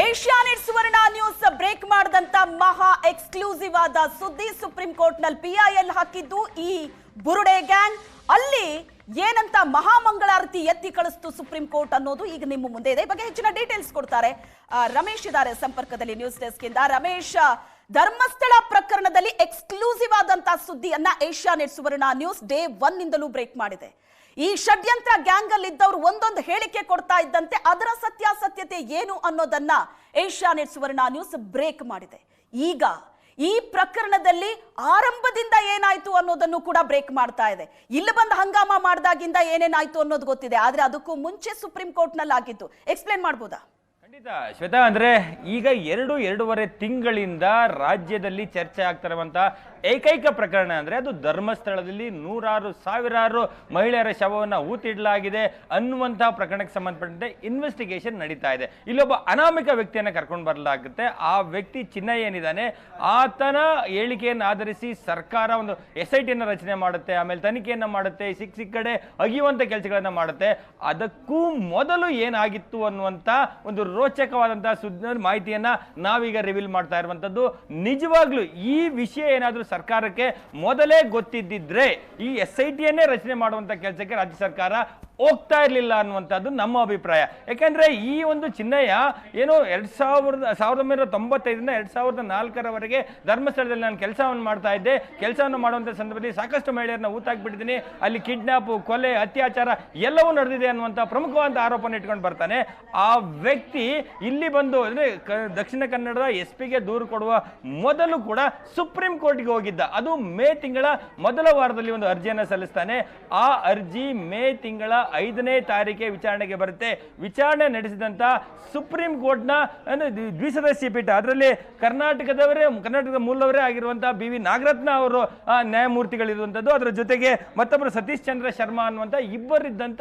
Asianet Suvarna news break ಮಾಡಿದಂತ ಮಹಾ exclusive ಆದ ಸುದ್ದಿ ಸುಪ್ರೀಂ ಕೋರ್ಟ್ನಲ್ಲಿ ಪಿಐಎಲ್ ಹಾಕಿದ್ದು ಈ ಬುರುಡೆ ಗ್ಯಾಂಗ್ ಅಲ್ಲಿ ಏನಂತ ಮಹಾಮಂಗಳಾರತಿ ಎತ್ತಿ ಕಳಿಸ್ತು ಸುಪ್ರೀಂ ಕೋರ್ಟ್ ಅನ್ನೋದು ಈಗ ನಿಮ್ಮ ಮುಂದೆ ಇದೆ. ಬಗ್ಗೆ ಹೆಚ್ಚಿನ ಡೀಟೇಲ್ಸ್ ಕೊಡ್ತಾರೆ. ರಮೇಶ್ ಇದ್ದಾರೆ ಸಂಪರ್ಕದಲ್ಲಿ ನ್ಯೂಸ್ ಡೆಸ್ಕ್ ಇಂದ. ರಮೇಶ್ ಧರ್ಮಸ್ಥಳ ಪ್ರಕರಣದಲ್ಲಿ ಎಕ್ಸ್ಕ್ಲೂಸಿವ್ ಆದಂತಹ ಸುದ್ದಿಯನ್ನ Asianet Suvarna news day one ನಿಂದಲೂ ಬ್ರೇಕ್ ಮಾಡಿದೆ. ಈ ಷಡ್ಯಂತ್ರ ಗ್ಯಾಂಗ್ ಅಲ್ಲಿ ಇದ್ದವರು ಒಂದೊಂದು ಹೇಳಿಕೆ ಕೊಡ್ತಾ ಇದ್ದಂತೆ ಅದರ ಸತ್ಯಾಸತ್ಯತೆ ಏನು ಅನ್ನೋದನ್ನ ಏಷ್ಯಾನೆಟ್ ಸುವರ್ಣ ನ್ಯೂಸ್ ಬ್ರೇಕ್ ಮಾಡಿದೆ. ಈಗ ಈ ಪ್ರಕರಣದಲ್ಲಿ ಆರಂಭದಿಂದ ಏನಾಯ್ತು ಅನ್ನೋದನ್ನು ಕೂಡ ಬ್ರೇಕ್ ಮಾಡ್ತಾ ಇದೆ. ಇಲ್ಲಿ ಬಂದ ಹಂಗಾಮ ಮಾಡಿದಾಗಿಂದ ಏನೇನಾಯ್ತು ಅನ್ನೋದು ಗೊತ್ತಿದೆ. ಆದ್ರೆ ಅದಕ್ಕೂ ಮುಂಚೆ ಸುಪ್ರೀಂ ಕೋರ್ಟ್ನಲ್ಲಿ ಆಗಿತ್ತು ಎಕ್ಸ್ಪ್ಲೇನ್ ಮಾಡ್ಬೋದಾ? ಖಂಡಿತ ಶ್ವೇತಾ, ಅಂದ್ರೆ ಈಗ ಎರಡು ಎರಡೂವರೆ ತಿಂಗಳಿಂದ ರಾಜ್ಯದಲ್ಲಿ ಚರ್ಚೆ ಆಗ್ತಿರುವಂತಹ ಏಕೈಕ ಪ್ರಕರಣ ಅಂದ್ರೆ ಅದು ಧರ್ಮಸ್ಥಳದಲ್ಲಿ ನೂರಾರು ಸಾವಿರಾರು ಮಹಿಳೆಯರ ಶವವನ್ನು ಊತಿಡಲಾಗಿದೆ ಅನ್ನುವಂತಹ ಪ್ರಕರಣಕ್ಕೆ ಸಂಬಂಧಪಟ್ಟಂತೆ ಇನ್ವೆಸ್ಟಿಗೇಷನ್ ನಡೀತಾ ಇದೆ. ಇಲ್ಲೊಬ್ಬ ಅನಾಮಿಕ ವ್ಯಕ್ತಿಯನ್ನ ಕರ್ಕೊಂಡು ಬರಲಾಗುತ್ತೆ. ಆ ವ್ಯಕ್ತಿ ಚಿನ್ನ ಏನಿದ್ದಾನೆ ಆತನ ಹೇಳಿಕೆಯನ್ನು ಆಧರಿಸಿ ಸರ್ಕಾರ ಒಂದು ಎಸ್ ಐ ಟಿಯನ್ನು ರಚನೆ ಮಾಡುತ್ತೆ, ಆಮೇಲೆ ತನಿಖೆಯನ್ನು ಮಾಡುತ್ತೆ ಸಿಕ್ಕ ಸಿಕ್ಕ ಕಡೆ ಅಗಿಯುವಂತ ಕೆಲಸಗಳನ್ನ ಮಾಡುತ್ತೆ. ಅದಕ್ಕೂ ಮೊದಲು ಏನಾಗಿತ್ತು ಅನ್ನುವಂತ ಒಂದು ರೋಚಕವಾದಂತಹ ಸುದ್ದಿ ಮಾಹಿತಿಯನ್ನ ನಾವೀಗ ರಿವೀಲ್ ಮಾಡ್ತಾ ಇರುವಂತದ್ದು ನಿಜವಾಗ್ಲೂ ಈ ವಿಷಯ ಏನಾದ್ರೂ ಸರ್ಕಾರಕ್ಕೆ ಮೊದಲೇ ಗೊತ್ತಿದ್ದಿದ್ರೆ ಈ ಎಸ್ ಐ ಟಿಯನ್ನೇ ರಚನೆ ಮಾಡುವಂತ ಕೆಲಸಕ್ಕೆ ರಾಜ್ಯ ಸರ್ಕಾರ ಹೋಗ್ತಾ ಇರಲಿಲ್ಲ ಅನ್ನುವಂಥದ್ದು ನಮ್ಮ ಅಭಿಪ್ರಾಯ. ಯಾಕೆಂದರೆ ಈ ಒಂದು ಚಿನ್ನಯ್ಯ ಏನು ಎರಡು ಸಾವಿರದ ಸಾವಿರದ ಒಂಬೈನೂರ ತೊಂಬತ್ತೈದರಿಂದ ಎರಡು ಸಾವಿರದ ನಾಲ್ಕರವರೆಗೆ ಧರ್ಮಸ್ಥಳದಲ್ಲಿ ನಾನು ಕೆಲಸವನ್ನು ಮಾಡ್ತಾ ಇದ್ದೆ. ಕೆಲಸವನ್ನು ಮಾಡುವಂಥ ಸಂದರ್ಭದಲ್ಲಿ ಸಾಕಷ್ಟು ಮಹಿಳೆಯರನ್ನ ಊತಾಕ್ಬಿಟ್ಟಿದ್ದೀನಿ. ಅಲ್ಲಿ ಕಿಡ್ನಾಪ್, ಕೊಲೆ, ಅತ್ಯಾಚಾರ ಎಲ್ಲವೂ ನಡೆದಿದೆ ಅನ್ನುವಂಥ ಪ್ರಮುಖವಾದ ಆರೋಪನ ಇಟ್ಕೊಂಡು ಬರ್ತಾನೆ. ಆ ವ್ಯಕ್ತಿ ಇಲ್ಲಿ ಬಂದು ಅಂದ್ರೆ ದಕ್ಷಿಣ ಕನ್ನಡದ ಎಸ್ ಪಿಗೆ ದೂರು ಕೊಡುವ ಮೊದಲು ಕೂಡ ಸುಪ್ರೀಂ ಕೋರ್ಟ್ಗೆ ಹೋಗಿದ್ದ. ಅದು ಮೇ ತಿಂಗಳ ಮೊದಲ ವಾರದಲ್ಲಿ ಒಂದು ಅರ್ಜಿಯನ್ನು ಸಲ್ಲಿಸ್ತಾನೆ. ಆ ಅರ್ಜಿ ಮೇ ತಿಂಗಳ ಐದನೇ ತಾರೀಕೆ ವಿಚಾರಣೆಗೆ ಬರುತ್ತೆ. ವಿಚಾರಣೆ ನಡೆಸಿದಂಥ ಸುಪ್ರೀಂ ಕೋರ್ಟ್ನ ದ್ವಿಸದಸ್ಯ ಪೀಠ. ಅದರಲ್ಲಿ ಕರ್ನಾಟಕದವರೇ, ಕರ್ನಾಟಕದ ಮೂಲವರೇ ಆಗಿರುವಂಥ ಬಿ ವಿ ನಾಗರತ್ನ ಅವರು ನ್ಯಾಯಮೂರ್ತಿಗಳಿರುವಂಥದ್ದು. ಅದರ ಜೊತೆಗೆ ಮತ್ತೊಬ್ಬರು ಸತೀಶ್ ಚಂದ್ರ ಶರ್ಮಾ ಅನ್ನುವಂಥ ಇಬ್ಬರಿದ್ದಂಥ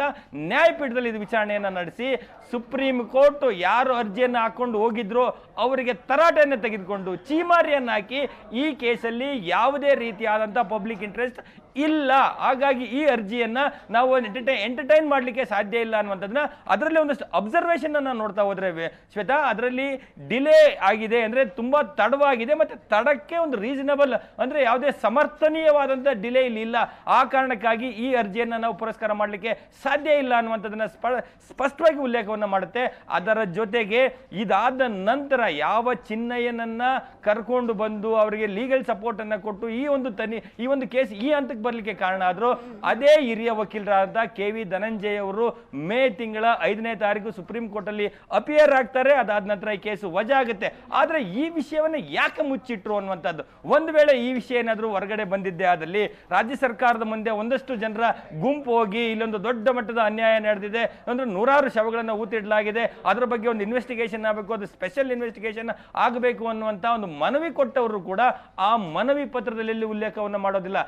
ನ್ಯಾಯಪೀಠದಲ್ಲಿ ಇದು ವಿಚಾರಣೆಯನ್ನು ನಡೆಸಿ, ಸುಪ್ರೀಂ ಕೋರ್ಟ್ ಯಾರು ಅರ್ಜಿಯನ್ನು ಹಾಕ್ಕೊಂಡು ಹೋಗಿದ್ರು ಅವರಿಗೆ ತರಾಟೆಯನ್ನು ತೆಗೆದುಕೊಂಡು ಚೀಮಾರಿಯನ್ನು ಹಾಕಿ ಈ ಕೇಸಲ್ಲಿ ಯಾವುದೇ ರೀತಿಯಾದಂಥ ಪಬ್ಲಿಕ್ ಇಂಟ್ರೆಸ್ಟ್ ಇಲ್ಲ. ಹಾಗಾಗಿ ಈ ಅರ್ಜಿಯನ್ನ ನಾವು ಎಂಟರ್ಟೈನ್ ಮಾಡಲಿಕ್ಕೆ ಸಾಧ್ಯ ಇಲ್ಲ ಅನ್ನುವಂಥದ್ದನ್ನ ಅದರಲ್ಲಿ ಒಂದಷ್ಟು ಅಬ್ಸರ್ವೇಷನ್ ಅನ್ನು ನೋಡ್ತಾ ಹೋದ್ರೆ ಶ್ವೇತಾ, ಅದರಲ್ಲಿ ಡಿಲೇ ಆಗಿದೆ ಅಂದ್ರೆ ತುಂಬಾ ತಡವಾಗಿದೆ ಮತ್ತೆ ತಡಕ್ಕೆ ಒಂದು ರೀಸನಬಲ್ ಅಂದ್ರೆ ಯಾವುದೇ ಸಮರ್ಥನೀಯವಾದಂಥ ಡಿಲೇ ಇಲ್ಲಿ ಇಲ್ಲ. ಆ ಕಾರಣಕ್ಕಾಗಿ ಈ ಅರ್ಜಿಯನ್ನ ನಾವು ಪುರಸ್ಕಾರ ಮಾಡಲಿಕ್ಕೆ ಸಾಧ್ಯ ಇಲ್ಲ ಅನ್ನುವಂಥದ್ದನ್ನ ಸ್ಪ- ಸ್ಪಷ್ಟವಾಗಿ ಉಲ್ಲೇಖವನ್ನ ಮಾಡುತ್ತೆ. ಅದರ ಜೊತೆಗೆ ಇದಾದ ನಂತರ ಯಾವ ಚಿನ್ನಯ್ಯನನ್ನ ಕರ್ಕೊಂಡು ಬಂದು ಅವರಿಗೆ ಲೀಗಲ್ ಸಪೋರ್ಟ್ ಅನ್ನ ಕೊಟ್ಟು ಈ ಒಂದು ತನಿ ಈ ಒಂದು ಕೇಸ್ ಈ ಹಂತಕ್ಕೆ ಬರ್ಲಿಕ್ಕೆ ಕಾರಣ ಆದ್ರು ಅದೇ ಹಿರಿಯ ವಕೀಲರಾದ ಕೆ ವಿ ಧನಂಜಯ ಅವರು ಮೇ ತಿಂಗಳ ಐದನೇ ತಾರೀಕು ಸುಪ್ರೀಂ ಕೋರ್ಟ್ ಅಲ್ಲಿ ಅಪಿಯರ್ ಆಗ್ತಾರೆ. ಅದಾದ ನಂತರ ಈ ಕೇಸು ವಜಾ ಆಗುತ್ತೆ. ಆದ್ರೆ ಈ ವಿಷಯವನ್ನ ಯಾಕೆ ಮುಚ್ಚಿಟ್ರು ಅನ್ನುವಂಥದ್ದು. ಒಂದು ವೇಳೆ ಈ ವಿಷಯ ಏನಾದರೂ ಹೊರಗಡೆ ಬಂದಿದ್ದೆ ಆದಲ್ಲಿ ರಾಜ್ಯ ಸರ್ಕಾರದ ಮುಂದೆ ಒಂದಷ್ಟು ಜನರ ಗುಂಪು ಹೋಗಿ ಇಲ್ಲೊಂದು ದೊಡ್ಡ ಮಟ್ಟದ ಅನ್ಯಾಯ ನಡೆದಿದೆ. ಅಂದ್ರೆ ನೂರಾರು ಶವಗಳನ್ನು ಊತಿಡಲಾಗಿದೆ. ಅದರ ಬಗ್ಗೆ ಒಂದು ಇನ್ವೆಸ್ಟಿಗೇಷನ್ ಆಗಬೇಕು, ಅದು ಸ್ಪೆಷಲ್ ಇನ್ವೆಸ್ಟಿಗೇಷನ್ ಆಗಬೇಕು ಅನ್ನುವಂತ ಒಂದು ಮನವಿ ಕೊಟ್ಟವರು ಕೂಡ ಆ ಮನವಿ ಪತ್ರದಲ್ಲಿ ಉಲ್ಲೇಖವನ್ನು ಮಾಡೋದಿಲ್ಲ.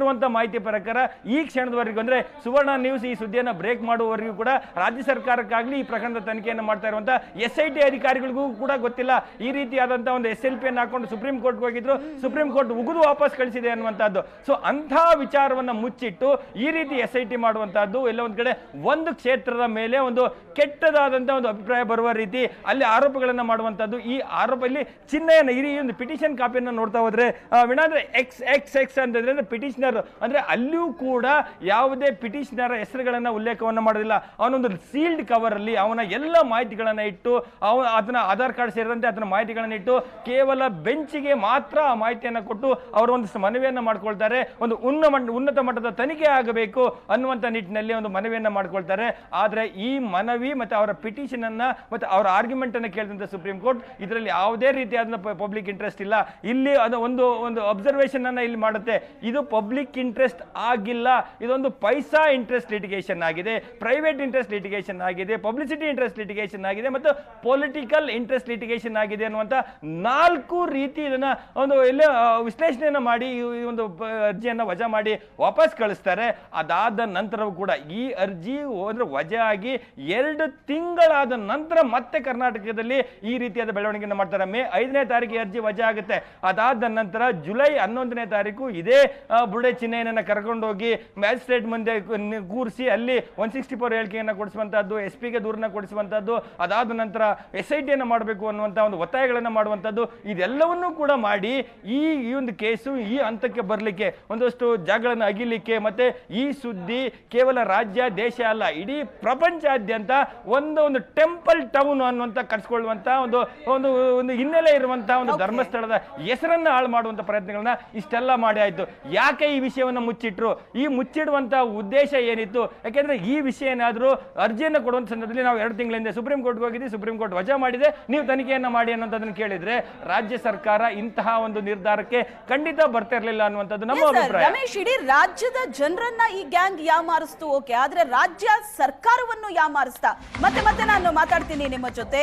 ನಮಗಿರುವಂತ ಮಾಹಿತಿ ಪ್ರಕಾರ ಈ ಕ್ಷಣದವರೆಗೂ ಅಂದ್ರೆ ಸುವರ್ಣ ನ್ಯೂಸ್ ಈ ಸುದ್ದಿಯನ್ನು ಬ್ರೇಕ್ ಮಾಡುವವರೆಗೂ ಕೂಡ ರಾಜ್ಯ ಸರ್ಕಾರಕ್ಕಾಗಲಿ ಈ ಪ್ರಕರಣದ ತನಿಖೆಯನ್ನು ಮಾಡ್ತಾ ಇರುವಂತ ಎಸ್ ಐ ಅಧಿಕಾರಿಗಳಿಗೂ ಕೂಡ ಗೊತ್ತಿಲ್ಲ. ಈ ರೀತಿಯಾದಂತಹ ಒಂದು ಎಸ್ ಎಲ್ ಪಿ ಅನ್ನು ಹಾಕೊಂಡು ಸುಪ್ರೀಂ ಕೋರ್ಟ್ಗೆ ಹೋಗಿದ್ರು. ಸುಪ್ರೀಂ ಕೋರ್ಟ್ ಉಗಿದು ವಾಪಸ್ ಕಳಿಸಿದೆ ಅನ್ನುವಂಥದ್ದು. ಸೊ ಅಂಥ ವಿಚಾರವನ್ನ ಮುಚ್ಚಿಟ್ಟು ಈ ರೀತಿ ಎಸ್ ಐ ಟಿ ಮಾಡುವಂತಹದ್ದು ಎಲ್ಲ ಒಂದು ಕಡೆ ಒಂದು ಕ್ಷೇತ್ರದ ಮೇಲೆ ಒಂದು ಕೆಟ್ಟದಾದಂತಹ ಒಂದು ಅಭಿಪ್ರಾಯ ಬರುವ ರೀತಿ ಅಲ್ಲಿ ಆರೋಪಗಳನ್ನು ಮಾಡುವಂತಹದ್ದು ಈ ಆರೋಪ ಇಲ್ಲಿ ಚಿಹ್ನೆಯನ್ನು ಈ ಒಂದು ಪಿಟಿಷನ್ ಕಾಪಿಯನ್ನು ನೋಡ್ತಾ ಹೋದ್ರೆ ವಿಣಾಂದ್ರೆ ಎಕ್ಸ್ ಎಕ್ಸ್ ಎಕ್ಸ್ ಅಂತಂದ್ರೆ ಪಿಟಿಷನರ್ ಅಂದ್ರೆ ಅಲ್ಲಿಯೂ ಕೂಡ ಯಾವುದೇ ಪಿಟಿಷನರ್ ಹೆಸರುಗಳನ್ನು ಉಲ್ಲೇಖವನ್ನ ಮಾಡೋದಿಲ್ಲ. ಅವನೊಂದು ಸೀಲ್ಡ್ ಕವರ್ ಅಲ್ಲಿ ಅವನ ಎಲ್ಲ ಮಾಹಿತಿಗಳನ್ನ ಇಟ್ಟು ಅವನ ಅದನ್ನ ಆಧಾರ್ ಕಾರ್ಡ್ ಸೇರಿದಂತೆ ಅದನ್ನ ಮಾಹಿತಿಗಳನ್ನ ಇಟ್ಟು ಕೇವಲ ಬೆಂಚಿಗೆ ಮಾತ್ರ ಆ ಮಾಹಿತಿಯನ್ನ ಕೊಟ್ಟು ಅವರು ಒಂದು ಮನವಿಯನ್ನ ಮಾಡ್ಕೊಳ್ತಾರೆ. ಒಂದು ಉನ್ನ ಉನ್ನತ ಮಟ್ಟದ ತನಿಖೆ ಆಗಬೇಕು ಅನ್ನುವಂತ ನಿಟ್ಟಿನಲ್ಲಿ ಒಂದು ಮನವಿಯನ್ನ ಮಾಡ್ಕೊಳ್ತಾರೆ. ಆದ್ರೆ ಈ ಮನವಿ ಮತ್ತೆ ಅವರ ಪಿಟಿಷನ್ ಅನ್ನ ಮತ್ತೆ ಅವರ ಆರ್ಗ್ಯುಮೆಂಟ್ ಅನ್ನ ಕೇಳಿದಂತ ಸುಪ್ರೀಂ ಕೋರ್ಟ್ ಇದರಲ್ಲಿ ಯಾವುದೇ ರೀತಿಯಾದ ಪಬ್ಲಿಕ್ ಇಂಟ್ರೆಸ್ಟ್ ಇಲ್ಲ. ಇಲ್ಲಿ ಅದು ಒಂದು ಒಂದು ಅಬ್ಸರ್ವೇಷನ್ ಅನ್ನ ಇಲ್ಲಿ ಮಾಡುತ್ತೆ. ಇದು ಪಬ್ಲಿಕ್ ಇಂಟ್ರೆಸ್ಟ್ ಆಗಿಲ್ಲ. ಇದೊಂದು ಪೈಸಾ ಇಂಟ್ರೆಸ್ಟ್ ಲಿಟಿಗೇಷನ್ ಆಗಿದೆ. ಪ್ರೈವೇಟ್ ಇಂಟ್ರೆಸ್ಟ್ ಲಿಟಿಗೇಷನ್ ಆಗಿದೆ. ಪಬ್ಲಿಸಿಟಿ ಇಂಟ್ರೆಸ್ಟ್ ಲಿಟಿಗೇಷನ್ ಆಗಿದೆ ಮತ್ತು ಪೊಲಿಟಿಕಲ್ ಇಂಟ್ರೆಸ್ಟ್ ಲಿಟಿಗೇಷನ್ ಆಗಿದೆ ಅನ್ನುವಂಥ ನಾಲ್ಕು ರೀತಿ ಇದನ್ನ ಒಂದು ಎಲ್ಲ ವಿಶ್ಲೇಷಣೆಯನ್ನು ಮಾಡಿ ಈ ಒಂದು ಅರ್ಜಿಯನ್ನು ವಜಾ ಮಾಡಿ ವಾಪಸ್ ಕಳಿಸ್ತಾರೆ. ಅದಾದ ನಂತರವೂ ಕೂಡ ಈ ಅರ್ಜಿ ಅಂದ್ರೆ ವಜಾ ಆಗಿ ಎರಡು ತಿಂಗಳಾದ ನಂತರ ಮತ್ತೆ ಕರ್ನಾಟಕದಲ್ಲಿ ಈ ರೀತಿಯಾದ ಬೆಳವಣಿಗೆಯನ್ನು ಮಾಡ್ತಾರೆ. ಮೇ ಐದನೇ ತಾರೀಕು ಅರ್ಜಿ ವಜಾ ಆಗುತ್ತೆ. ಅದಾದ ನಂತರ ಜುಲೈ ಹನ್ನೊಂದನೇ ತಾರೀಕು ಇದೇ ಆ, ಬುರುಡೆ ನಾಳೆ ಚಿನ್ನಯ್ಯನನ್ನು ಕರ್ಕೊಂಡೋಗಿ ಮ್ಯಾಜಿಸ್ಟ್ರೇಟ್ ಮುಂದೆ ಕೂರಿಸಿ ಅಲ್ಲಿ ಒನ್ ಸಿಕ್ಸ್ಟಿ ಫೋರ್ ಹೇಳಿಕೆಯನ್ನು ಕೊಡಿಸುವಂತಹದ್ದು ಎಸ್ ಪಿಗೆ ದೂರನ್ನ ಕೊಡಿಸುವಂತಹದ್ದು ಅದಾದ ನಂತರ ಎಸ್ ಐ ಟಿಯನ್ನು ಮಾಡಬೇಕು ಅನ್ನುವಂಥ ಒಂದು ಒತ್ತಾಯಗಳನ್ನು ಮಾಡುವಂಥದ್ದು ಇದೆಲ್ಲವನ್ನೂ ಕೂಡ ಮಾಡಿ ಈ ಈ ಒಂದು ಕೇಸು ಈ ಹಂತಕ್ಕೆ ಬರಲಿಕ್ಕೆ ಒಂದಷ್ಟು ಜಾಗಗಳನ್ನು ಅಗಿಲಿಕ್ಕೆ ಮತ್ತೆ ಈ ಸುದ್ದಿ ಕೇವಲ ರಾಜ್ಯ ದೇಶ ಅಲ್ಲ ಇಡೀ ಪ್ರಪಂಚಾದ್ಯಂತ ಒಂದು ಒಂದು ಟೆಂಪಲ್ ಟೌನ್ ಅನ್ನುವಂಥ ಕಟ್ಸ್ಕೊಳ್ಳುವಂಥ ಒಂದು ಒಂದು ಒಂದು ಹಿನ್ನೆಲೆ ಇರುವಂಥ ಒಂದು ಧರ್ಮಸ್ಥಳದ ಹೆಸರನ್ನು ಹಾಳು ಮಾಡುವಂಥ ಪ್ರಯತ್ನಗಳನ್ನ ಇಷ್ಟೆಲ್ಲ ಮಾಡಿ ಆಯಿತು. ಯಾಕೆ ಈ ವಿಷಯವನ್ನ ಮುಚ್ಚಿಟ್ರು. ಈ ಮುಚ್ಚಿಡುವಂತ ಉದ್ದೇಶ ಏನಿತ್ತು? ಯಾಕೆಂದ್ರೆ ಈ ವಿಷಯ ಏನಾದರೂ ಅರ್ಜಿಯನ್ನು ಕೊಡುವಂತ ಸಂದರ್ಭದಲ್ಲಿ ನಾವು ಎರಡು ತಿಂಗಳ ಹಿಂದೆ ಸುಪ್ರೀಂ ಕೋರ್ಟ್ಗೆ ಹೋಗಿದ್ದೆ ಸುಪ್ರೀಂ ಕೋರ್ಟ್ ವಜಾ ಮಾಡಿದೆ. ನೀವು ತನಿಖೆಯನ್ನು ಮಾಡಿ ಅನ್ನೋದನ್ನು ಕೇಳಿದ್ರೆ ರಾಜ್ಯ ಸರ್ಕಾರ ಇಂತಹ ಒಂದು ನಿರ್ಧಾರಕ್ಕೆ ಖಂಡಿತ ಬರ್ತಾ ಇರಲಿಲ್ಲ ಅನ್ನುವಂಥದ್ದು ನಮ್ಮ ಅಭಿಪ್ರಾಯ. ರಮೇಶ್ ಇಡೀ ರಾಜ್ಯದ ಜನರನ್ನ ಈ ಗ್ಯಾಂಗ್ ಯಾಮಾರಿಸ್ತು ಓಕೆ ಆದ್ರೆ ರಾಜ್ಯ ಸರ್ಕಾರವನ್ನು ಯಾಮಾರಿಸ್ತಾ ಮತ್ತೆ ಮತ್ತೆ ನಾನು ಮಾತಾಡ್ತೀನಿ ನಿಮ್ಮ ಜೊತೆ.